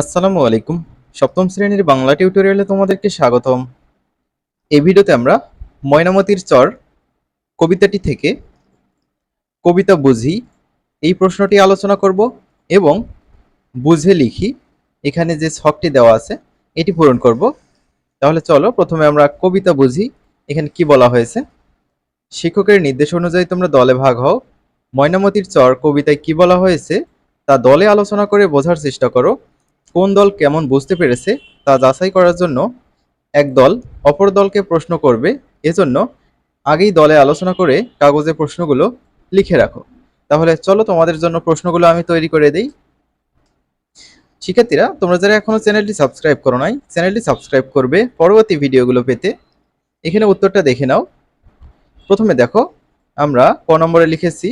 আসসালামু আলাইকুম। সপ্তম শ্রেণির বাংলা টিউটোরিয়ালে তোমাদেরকে স্বাগতম। এই ভিডিওতে আমরা ময়নামতির চর কবিতাটি থেকে কবিতা বুঝি, এই প্রশ্নটি আলোচনা করব এবং বুঝে লিখি। এখানে যে ছকটি দেওয়া আছে, এটি পূরণ করব। তাহলে চলো, প্রথমে আমরা কবিতা বুঝি, এখানে কি বলা হয়েছে? শিক্ষকের নির্দেশ অনুযায়ী তোমরা দলে ভাগ হও। ময়নামতির চর কবিতায় কি বলা হয়েছে, তা দলে আলোচনা করে বোঝার চেষ্টা করো। কোন দল কেমন বুঝতে পেরেছে তা যাচাই করার জন্য এক দল অপর দলকে প্রশ্ন করবে। এজন্য আগেই দলে আলোচনা করে কাগজে প্রশ্নগুলো লিখে রাখো। তাহলে চলো তোমাদের জন্য প্রশ্নগুলো আমি তৈরি করে দিই। শিক্ষার্থীরা, তোমরা যারা এখনও চ্যানেলটি সাবস্ক্রাইব করো নাই, চ্যানেলটি সাবস্ক্রাইব করবে পরবর্তী ভিডিওগুলো পেতে। এখানে উত্তরটা দেখে নাও। প্রথমে দেখো, আমরা ক নম্বরে লিখেছি,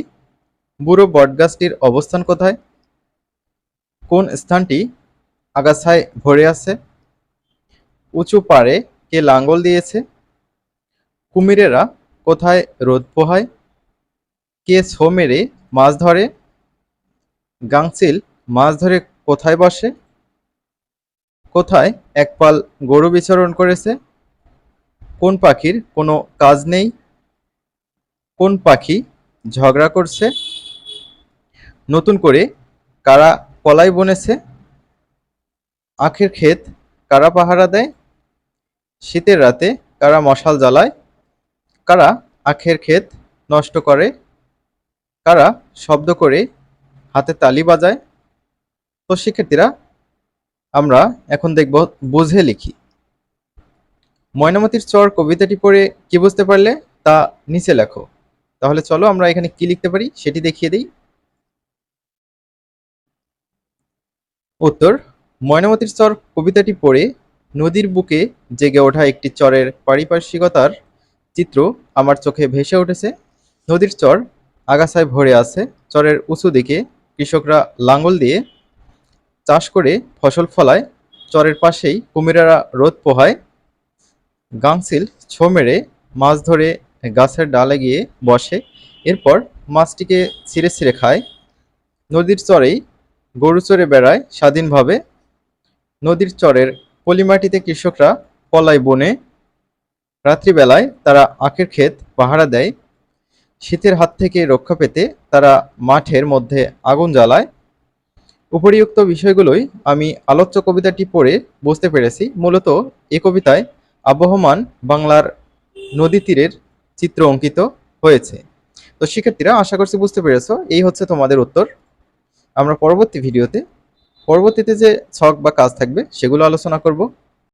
বুড়ো বটগাছটির অবস্থান কোথায়? কোন স্থানটি আগাছায় ভরে আছে। উঁচু পাড়ে কে লাঙ্গল দিয়েছে? কুমিরেরা কোথায় রোদ পোহায়? কে ছো মেরে মাছ ধরে? গাংচিল মাছ ধরে কোথায় বসে? কোথায় এক পাল গরু বিচরণ করেছে? কোন পাখির কোনো কাজ নেই? কোন পাখি ঝগড়া করছে? নতুন করে কারা কলাই বনেছে? আখের ক্ষেত কারা পাহারা দেয়? শীতের রাতে কারা মশাল জ্বালায়? কারা আখের ক্ষেত নষ্ট করে? কারা শব্দ করে হাতে তালি বাজায়? তো শিক্ষার্থীরা, আমরা এখন দেখব বুঝে লিখি। ময়নামতির চর কবিতাটি পড়ে কি বুঝতে পারলে তা নিচে লেখো। তাহলে চলো আমরা এখানে কি লিখতে পারি সেটি দেখিয়ে দিই। উত্তর ময়নামতির চর কবিতাটি পড়ে নদীর বুকে জেগে ওঠা একটি চরের পারিপার্শ্বিকতার চিত্র আমার চোখে ভেসে উঠেছে। নদীর চর আগাছায় ভরে আছে, চরের উঁচু দিকে কৃষকরা লাঙ্গল দিয়ে চাষ করে ফসল ফলায়, চরের পাশেই কুমিরারা রোদ পোহায়। গাংসিল ছো মেরে মাছ ধরে গাছের ডালে গিয়ে বসে, এরপর মাছটিকে ছিঁড়ে ছিঁড়ে খায়। নদীর চরেই গরু চড়ে বেড়ায় স্বাধীনভাবে। নদীর চরের পলিমাটিতে কৃষকরা কলাই বনে রাত্রিবেলায় তারা আখের ক্ষেত পাহারা দেয়। শীতের হাত থেকে রক্ষা পেতে তারা মাঠের মধ্যে আগুন জ্বালায়। উপরিউক্ত বিষয়গুলোই আমি আলোচ্য কবিতাটি পড়ে বুঝতে পেরেছি। মূলত এ কবিতায় আবহমান বাংলার নদী তীরের চিত্র অঙ্কিত হয়েছে। তো শিক্ষার্থীরা, আশা করছি বুঝতে পেরেছ, এই হচ্ছে তোমাদের উত্তর। আমরা পরবর্তী ভিডিওতে পরবর্তীতে যে ছক বা কাজ থাকবে সেগুলো আলোচনা করব।